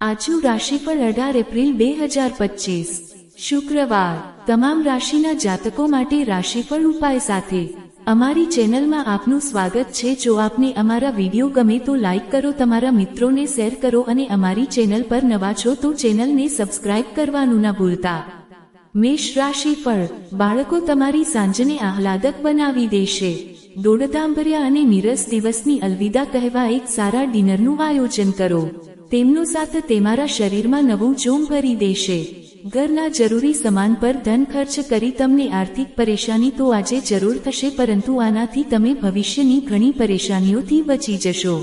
આજનું રાશિફળ અઢાર એપ્રિલ બે હજાર પચીસ. શુક્રવાર. તમામ રાશિના જાતકો માટે રાશિફળ ઉપાય સાથે. અમારી ચેનલમાં આપનું સ્વાગત છે. જો આપને અમારા વીડિયો ગમે તો લાઈક કરો, તમારા મિત્રોને શેર કરો અને અમારી ચેનલ પર નવા છો તો ચેનલને સબસ્ક્રાઇબ કરવાનું ના ભૂલતા. મેષ રાશિફળ. બાળકો તમારી સાંજને આહલાદક બનાવી દેશે. દોડધાંભર્યા અને નીરસ દિવસની અલવિદા કહેવા એક સારા ડિનરનું આયોજન કરો. તેમનો સાથ તમારા શરીરમાં નવું જોમ ભરી દેશે. ઘરના જરૂરી સામાન પર ધન ખર્ચ કરી તમને આર્થિક પરેશાની તો આજે જરૂર થશે, પરંતુ આનાથી તમે ભવિષ્યની ઘણી પરેશાનીઓથી બચી જશો.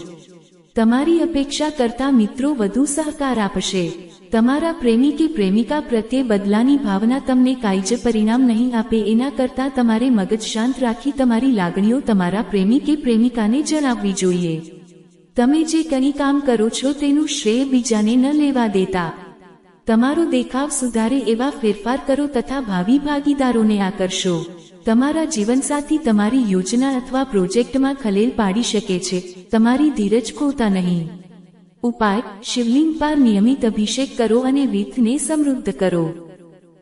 તમારી અપેક્ષા કરતા મિત્રો વધુ સહકાર આપશે. તમારા પ્રેમી કે પ્રેમિકા પ્રત્યે બદલાની ભાવના તમને કાયજ પરિણામ નહીં આપે, એના કરતા તમારે મગજ શાંત રાખી તમારી લાગણીઓ તમારા પ્રેમી કે પ્રેમિકાને જણાવવી જોઈએ. તમે જે કંઈ કામ કરો છો તેનું શ્રેય બીજાને ન લેવા દેતા. તમારો દેખાવ સુધારે એવા ફેરફાર કરો તથા ભાવિ ભાગીદારોને આકર્ષો. તમારા જીવનસાથી તમારી યોજના અથવા પ્રોજેક્ટમાં ખલેલ પાડી શકે છે. તમારી ધીરજ ખોતા નહીં. ઉપાય, શિવલિંગ પર નિયમિત અભિષેક કરો અને વિથને સમૃદ્ધ કરો.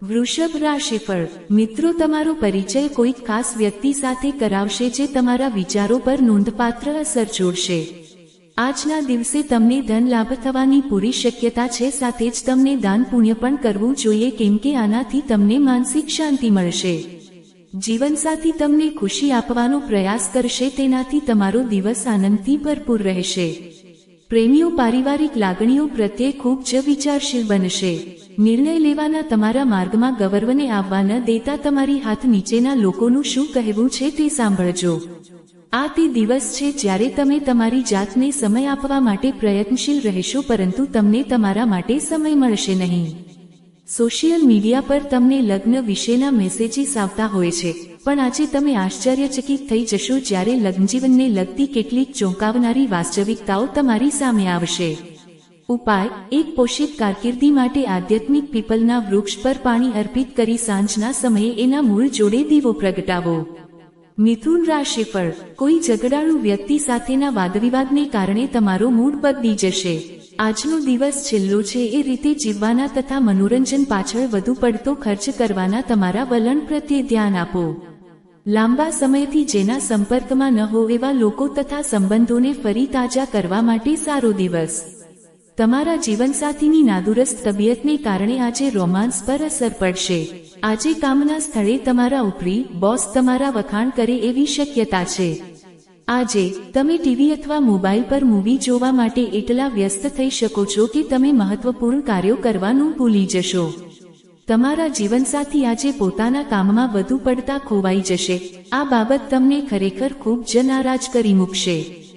વૃષભ રાશિફળ મિત્રો તમારો પરિચય કોઈક ખાસ વ્યક્તિ સાથે કરાવશે જે તમારા વિચારો પર નોંધપાત્ર અસર છોડશે આજના દિવસે તમને ધન લાભ થવાની પૂરી શક્યતા છે, સાથે જ તમને દાન પુણ્ય પણ કરવું જોઈએ, કેમ કે આનાથી તમને માનસિક શાંતિ મળશે. જીવનસાથી તમને ખુશી આપવાનો પ્રયાસ કરશે, તેનાથી તમારો દિવસ આનંદથી ભરપૂર રહેશે. પ્રેમીઓ પારિવારિક લાગણીઓ પ્રત્યે ખૂબ જ વિચારશીલ બનશે. નિર્ણય લેવાના તમારા માર્ગમાં ગૌરવને આવવા ન દેતા તમારી હાથ નીચેના લોકોનું શું કહેવું છે તે સાંભળજો. આ તે દિવસ છે જ્યારે તમે તમારી જાતને સમય આપવા માટે પ્રયત્નશીલ રહેશો, પરંતુ તમને તમારા માટે સમય મળશે નહીં. સોશિયલ મીડિયા પર તમને લગ્ન વિશેના મેસેજીસ આવતા હોય છે, પણ આજે તમે આશ્ચર્યચકિત થઈ જશો જ્યારે લગ્નજીવનને લગતી કેટલીક ચોંકાવનારી વાસ્તવિકતાઓ તમારી સામે આવશે. ઉપાય, એક પોષિત કારકિર્દી માટે આધ્યાત્મિક પીપલના વૃક્ષ પર પાણી અર્પિત કરી સાંજના સમયે એના મૂળ જોડે દીવો પ્રગટાવો. મિથુન રાશિફળ કોઈ ઝઘડાળુ વ્યક્તિ સાથેના વાદવિવાદને કારણે તમારો મૂડ બદલી જશે. આજનો દિવસ છેલ્લો છે એ રીતે જીવવાના તથા મનોરંજન પાછળ વધુ પડતો ખર્ચ કરવાના તમારા વલણ પ્રત્યે ધ્યાન આપો. લાંબા સમયથી જેના સંપર્કમાં ન હો એવા લોકો તથા સંબંધોને ફરી તાજા કરવા માટે સારો દિવસ. તમારા જીવનસાથીની નાદુરસ્ત તબિયતને કારણે આજે રોમાન્સ પર અસર પડશે. આજે કામના સ્થળે તમારા ઉપરી બોસ તમારા વખાણ કરે એવી શક્યતા છે. આજે તમે ટીવી અથવા મોબાઈલ પર મૂવી જોવા માટે એટલા વ્યસ્ત થઈ શકો છો કે તમે મહત્વપૂર્ણ કાર્યો કરવાનું ભૂલી જશો. તમારા જીવનસાથી આજે પોતાના કામમાં વધુ પડતા ખોવાઈ જશે. આ બાબત તમને ખરેખર ખૂબ જ નારાજ કરી મૂકશે.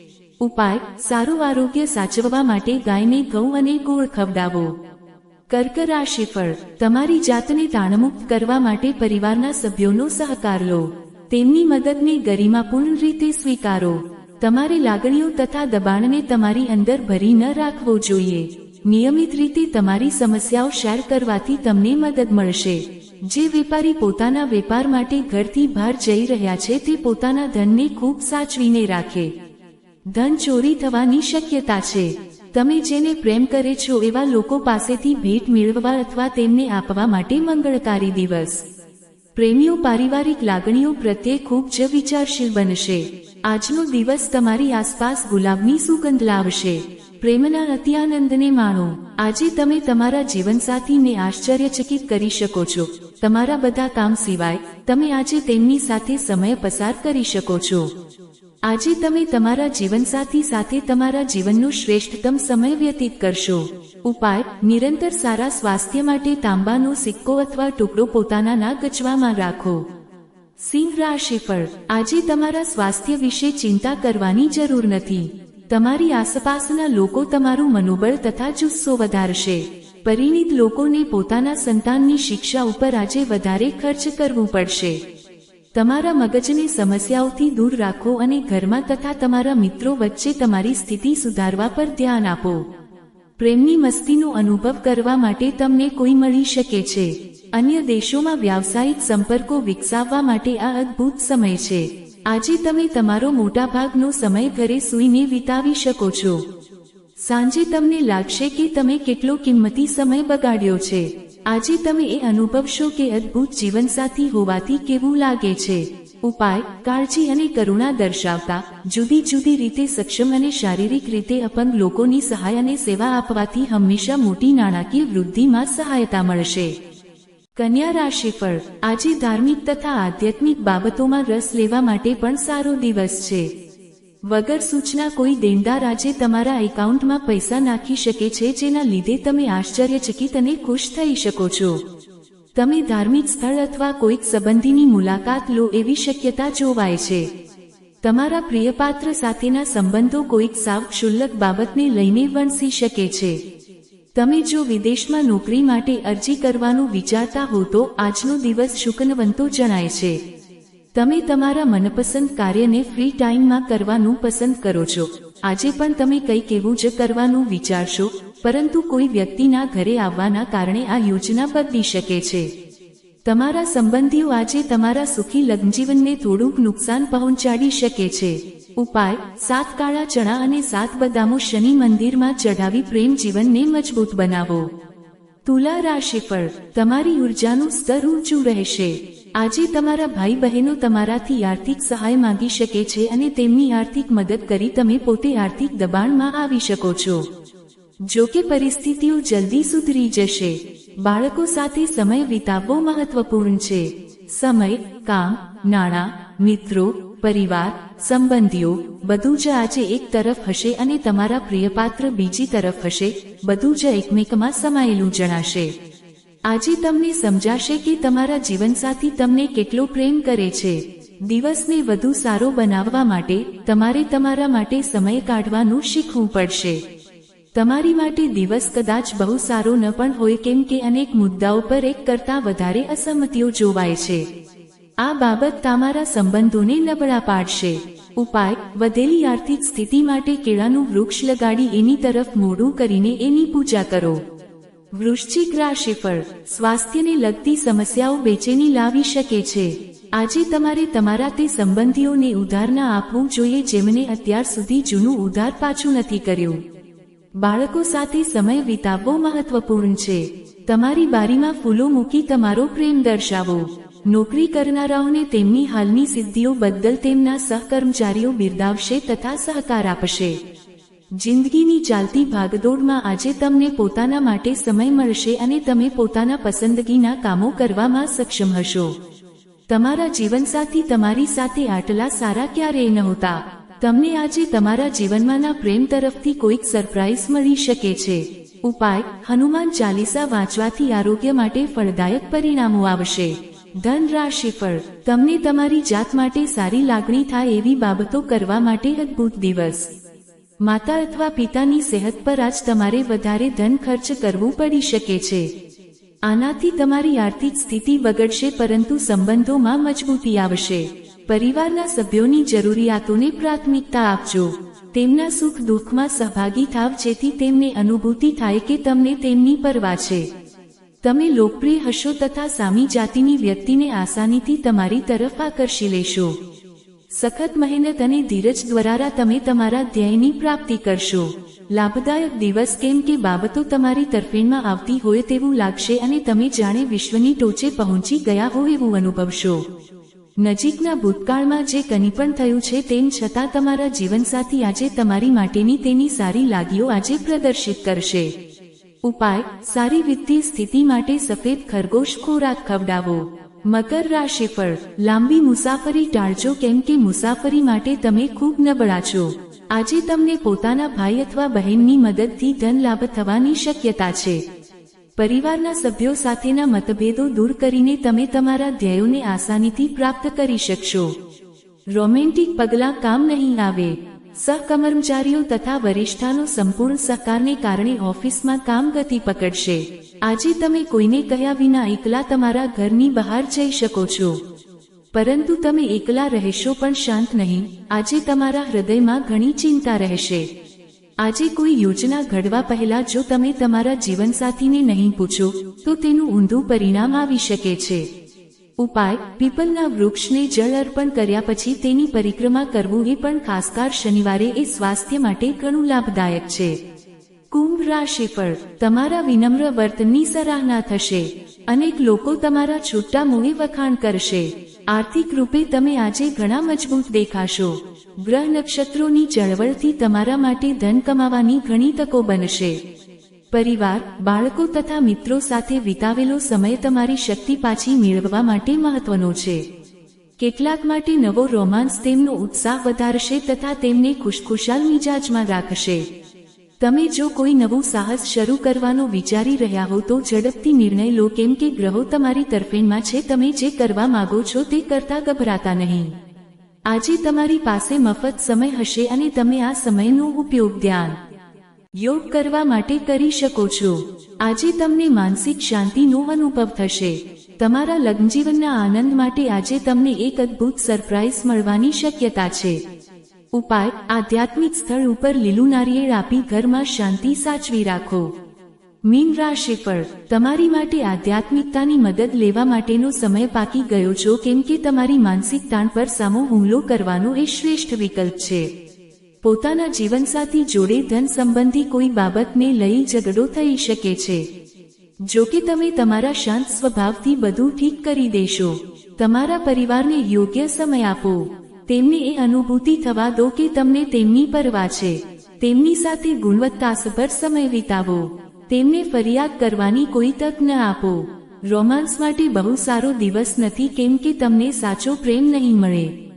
ઉપાય, સારું આરોગ્ય સાચવવા માટે ગાયને ઘઉં અને ગોળ ખવડાવો. કર્ક રાશિફળ તમારી જાતને તાણમુક્ત કરવા માટે પરિવારના સભ્યોનો સહકાર લો. તેમની મદદને ગરિમાપૂર્ણ રીતે સ્વીકારો. તમારી લાગણીઓ તથા દબાણને તમારી અંદર ભરી ન રાખવો જોઈએ. નિયમિત રીતે તમારી સમસ્યાઓ શેર કરવાથી તમને મદદ મળશે. જે વેપારી પોતાના વેપાર માટે ઘરથી બહાર જઈ રહ્યા છે તે પોતાના ધનને ખૂબ સાચવીને રાખે. ધન ચોરી થવાની શક્યતા છે. તમે જેને પ્રેમ કરે છો એવા લોકો પાસેથી ભેટ મેળવવા અથવા તેમને આપવા માટે મંગળકારી દિવસ. પ્રેમીઓ પારિવારિક લાગણીઓ પ્રત્યે ખૂબ જ વિચારશીલ બનશે. આજનો દિવસ તમારી આસપાસ ગુલાબની સુગંધ લાવશે. પ્રેમના અત્યાનંદને માણો. આજે તમે તમારા જીવનસાથીને આશ્ચર્યચકિત કરી શકો છો. તમારા બધા કામ સિવાય, તમે આજે તેમની સાથે સમય પસાર કરી શકો છો. આજે તમે તમારા જીવનસાથી સાથે તમારા જીવનનો શ્રેષ્ઠતમ સમય વ્યતીત કરશો. ઉપાય, નિરંતર સારા સ્વાસ્થ્ય માટે તાંબાનો સિક્કો અથવા ટુકડો પોતાના ના ગચવામાં રાખો. સિંહ રાશિફળ આજે તમારા સ્વાસ્થ્ય વિશે ચિંતા કરવાની જરૂર નથી. તમારી આસપાસના લોકો તમારું મનોબળ તથા જુસ્સો વધારશે. પરિણીત લોકોને પોતાના સંતાનની શિક્ષા ઉપર આજે વધારે ખર્ચ કરવું પડશે. તમારા મગજને સમસ્યાઓથી દૂર રાખો અને ઘરમાં તથા તમારા મિત્રો વચ્ચે તમારી સ્થિતિ સુધારવા પર ધ્યાન આપો. પ્રેમની મસ્તીનો અનુભવ કરવા માટે તમને કોઈ મળી શકે છે. અન્ય દેશોમાં વ્યાવસાયિક સંપર્કો વિકસાવવા માટે આ અદ્ભુત સમય છે. આજે તમે તમારો મોટાભાગનો સમય ઘરે સૂઈને વિતાવી શકો છો. સાંજે તમને લાગશે કે તમે કેટલો કિંમતી સમય બગાડ્યો છે. આજે તમે એ અનુભવશો કે અદ્ભુત જીવનસાથી હોવાથી કેવું લાગે છે. ઉપાય, કાળજી અને કરુણા દર્શાવતા જુદી જુદી રીતે સક્ષમ અને શારીરિક રીતે અપંગ લોકોની સહાય અને સેવા આપવાથી હંમેશા મોટી નાણાકીય વૃદ્ધિમાં સહાયતા મળશે. કન્યા રાશિફળ, આજે ધાર્મિક તથા આધ્યાત્મિક બાબતોમાં રસ લેવા માટે પણ સારો દિવસ છે. વગર સૂચના કોઈ દેણદાર આજે તમારા એકાઉન્ટમાં પૈસા નાખી શકે છે, જેના લીધે તમે આશ્ચર્યચકિત અને ખુશ થઈ શકો છો. તમે ધાર્મિક સ્થળ અથવા કોઈક સંબંધીની મુલાકાત લો એવી શક્યતા જોવાય છે. તમારા પ્રિયપાત્ર સાથેના સંબંધો કોઈક સાવ ક્ષુલ્લક બાબતને લઈને વણસી શકે છે. તમે જો વિદેશમાં નોકરી માટે અરજી કરવાનું વિચારતા હો તો આજનો દિવસ શુકનવંતો જણાય છે. તમે તમારા મનપસંદ કાર્યને ફ્રી ટાઈમમાં કરવાનું પસંદ કરો છો. આજે પણ તમે કંઈક એવું જ કરવાનું વિચારશો, પરંતુ કોઈ વ્યક્તિના ઘરે આવવાના કારણે આ યોજના બદલી શકે છે. તમારા સંબંધીઓ આજે તમારા સુખી લગ્નજીવનને થોડુંક નુકસાન પહોંચાડી શકે છે. ઉપાય, સાત કાળા ચણા અને સાત બદામો શનિ મંદિરમાં ચઢાવી પ્રેમ જીવનને મજબૂત બનાવો. તુલા રાશિ પર તમારી ઉર્જાનું સ્તર ઊંચું રહેશે. આજે તમારા ભાઈ બહેનો તમારાથી આર્થિક સહાય માંગી શકે છે અને તેમની આર્થિક મદદ કરી તમે પોતે આર્થિક દબાણમાં આવી શકો છો. જો કે પરિસ્થિતિઓ જલ્દી સુધરી જશે. બાળકો સાથે સમય વિતાવવો મહત્વપૂર્ણ છે. સમય, કામ, નાણાં, મિત્રો, પરિવાર, સંબંધીઓ, બધું જ આજે એક તરફ હશે અને તમારા પ્રિયપાત્ર બીજી તરફ હશે. બધું જ એકમેકમાં સમાયેલું જણાશે. આજે તમને સમજાશે કે તમારા જીવનસાથી તમને કેટલો પ્રેમ કરે છે. દિવસને વધુ સારો બનાવવા માટે તમારે તમારા માટે સમય કાઢવાનું શીખવું પડશે. તમારી માટે દિવસ કદાચ બહુ સારો ન પણ હોય કેમ કે અનેક મુદ્દાઓ પર એક કરતા વધારે અસંમતિઓ જોવાય છે. આ બાબત તમારા સંબંધોને નબળા પાડશે. ઉપાય, વધેલી આર્થિક સ્થિતિ માટે કેળાનું વૃક્ષ લગાડી એની તરફ મોડું કરીને એની પૂજા કરો. વૃશ્ચિક રાશિફળ સ્વાસ્થ્યને લગતી સમસ્યાઓ બેચેની લાવી શકે છે. આજે તમારે તમારા તે સંબંધીઓને ઉધાર ના આપવું જોઈએ જેમને અત્યાર સુધી જૂનું ઉધાર પાછું નથી કર્યું. બાળકો સાથે સમય વિતાવવો મહત્વપૂર્ણ છે. તમારી બારીમાં ફૂલો મૂકી તમારો પ્રેમ દર્શાવો. નોકરી કરનારાઓને તેમની હાલની સિદ્ધિઓ બદલ તેમના સહકર્મચારીઓ બિરદાવશે તથા સહકાર આપશે. જિંદગીની ચાલતી ભાગદોડમાં આજે તમને પોતાના માટે સમય મળશે અને તમે પોતાના પસંદગીના કામો કરવામાં સક્ષમ હશો. તમારા જીવનસાથી તમારી સાથે આટલા સારા ક્યારેય નહોતા. તમને આજે તમારા જીવનમાંના પ્રેમ તરફથી કોઈક સરપ્રાઇઝ મળી શકે છે. ઉપાય, હનુમાન ચાલીસા વાંચવાથી આરોગ્ય માટે ફળદાયક પરિણામો આવશે. ધન રાશિ ફળ, તમને તમારી જાત માટે સારી લાગણી થાય એવી બાબતો કરવા માટે અદ્ભુત દિવસ. માતા અથવા પિતાની સેહત પર આજ તમારે વધારે ધન ખર્ચ કરવું પડી શકે છે. આનાથી તમારી આર્થિક સ્થિતિ બગડશે પરંતુ સંબંધોમાં મજબૂતી આવશે. પરિવારના સભ્યોની જરૂરિયાતોને પ્રાથમિકતા આપજો. તેમના સુખ દુઃખમાં સહભાગી થાવ જેથી તેમને અનુભૂતિ થાય કે તમને તેમની પરવા છે. તમે લોકપ્રિય હશો તથા સામી જાતિની વ્યક્તિને આસાનીથી તમારી તરફ આકર્ષી લેશો. સખત મહેનત અને ધીરજ દ્વારા તમે તમારા ધ્યેયની પ્રાપ્તિ કરશો. લાભદાયક દિવસ કેમ કે બાબતો તમારી તરફેણમાં આવતી હોય તેવું લાગશે અને તમે જાણે વિશ્વની ટોચે પહોંચી ગયા હો એવું અનુભવશો. નજીકના ભૂતકાળમાં જે કંઈ પણ થયું છે તેમ છતાં તમારા જીવનસાથી આજે તમારી માટેની તેની સારી લાગીઓ આજે પ્રદર્શિત કરશે. ઉપાય, સારી વિત્તીય સ્થિતિ માટે સફેદ ખરગોશ ખોરાક ખવડાવો. મકર રાશિફળ લાંબી મુસાફરી ટાળજો કેમ કે મુસાફરી માટે તમે ખૂબ નબળા છો. આજે તમને પોતાના ભાઈ અથવા બહેનની મદદથી ધન લાભ થવાની શક્યતા છે. પરિવારના સભ્યો સાથેના મતભેદો દૂર કરીને તમે તમારા ધ્યેયોને આસાનીથી પ્રાપ્ત કરી શકશો. રોમેન્ટિક પગલાં કામ નહીં આવે. સહકર્મચારીઓ તથા વરિષ્ઠાનો સંપૂર્ણ સહકારને કારણે ઓફિસમાં કામ ગતિ પકડશે. આજે તમે કોઈને કહ્યા વિના એકલા તમારા ઘરની બહાર જઈ શકો છો. પરંતુ તમે એકલા રહેશો પણ શાંત નહીં. આજે તમારા હૃદયમાં ઘણી ચિંતા રહેશે. આજે કોઈ યોજના ઘડવા પહેલા જો તમે તમારા જીવનસાથીને નહીં પૂછો, તો તેનું ઊંધું પરિણામ આવી શકે છે. ઉપાય, પીપલના વૃક્ષને જળ અર્પણ કર્યા પછી તેની પરિક્રમા કરવું એ પણ ખાસકાર શનિવારે એ સ્વાસ્થ્ય માટે ઘણું લાભદાયક છે. કુંભ રાશિફળ તમારા વિનમ્ર વર્તનની સરાહના થશે. અનેક લોકો તમારા છૂટા મોએ વખાણ કરશે. આર્થિક રૂપે તમે આજે ઘણા મજબૂત દેખાશો. ગ્રહ નક્ષત્રોની ચળવળથી તમારા માટે ધન કમાવાની ઘણી તકો બનશે. પરિવાર, બાળકો તથા મિત્રો સાથે વિતાવેલો સમય તમારી શક્તિ પાછી મેળવવા માટે મહત્વનો છે. કેટલાક માટે નવો રોમાન્સ તેમનો ઉત્સાહ વધારશે તથા તેમને ખુશખુશાલ મિજાજમાં રાખશે. તમે જો કોઈ નવું સાહસ શરૂ કરવાનો વિચારી રહ્યા હો તો ઝડપથી નિર્ણય લો કેમ કે ગ્રહો તમારી તરફેણમાં છે તમે જે કરવા માંગો છો તે કરતા ગભરાતા નહીં. આજે તમારી પાસે મફત સમય હશે અને તમે આ સમયનો ઉપયોગ ધ્યાન, યોગ કરવા માટે કરી શકો છો. આજે તમને માનસિક શાંતિનો અનુભવ થશે. તમારા લગ્નજીવનના આનંદ માટે આજે તમને એક અદ્ભુત સરપ્રાઇઝ મળવાની શક્યતા છે. ઉપાય આધ્યાત્મિક સ્થળ ઉપર લીલું નારિયેળ આપી ઘરમાં શાંતિ સાચવી રાખો. મીન રાશિફળ તમારી માટે આધ્યાત્મિકતાની મદદ લેવા માટેનો સમય પાકી ગયો છો કેમ કે તમારી માનસિક તાણ પર સામો હુમલો કરવાનો એ શ્રેષ્ઠ વિકલ્પ છે. પોતાના જીવનસાથી જોડે ધન સંબંધી કોઈ બાબતને લઈ ઝઘડો થઈ શકે છે. જો કે તમે તમારા શાંત સ્વભાવથી બધું ઠીક કરી દેશો. તમારા પરિવારને યોગ્ય સમય આપો. તેમને એ અનુભૂતિ થવા દો કે તમને તેમની પરવા છે. તેમની સાથે ગુણવત્તાસભર સમય વિતાવો. તેમને ફરિયાદ કરવાની કોઈ તક ન આપો. રોમાન્સ માટે બહુ સારો દિવસ નથી કેમ કે તમને સાચો પ્રેમ નહીં મળે.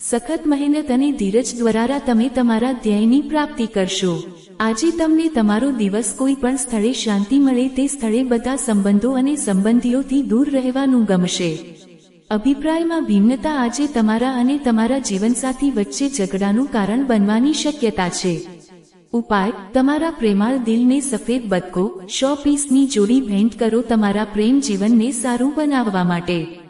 સખત મહેનત અને ધીરજ દ્વારા તમે તમારા ધ્યેયની પ્રાપ્તિ કરશો. આજે તમને તમારો દિવસ કોઈ પણ સ્થળે શાંતિ મળે તે સ્થળે બધા સંબંધો અને સંબંધીઓથી દૂર રહેવાનું ગમશે. અભિપ્રાયમાં ભિન્નતા આજે તમારા અને તમારા જીવનસાથી વચ્ચે ઝઘડાનું કારણ બનવાની શક્યતા છે. ઉપાય, તમારા પ્રેમાળ દિલને સફેદ બદકો, શો પીસની જોડી ભેન્ટ કરો તમારા પ્રેમ જીવનને સારું બનાવવા માટે.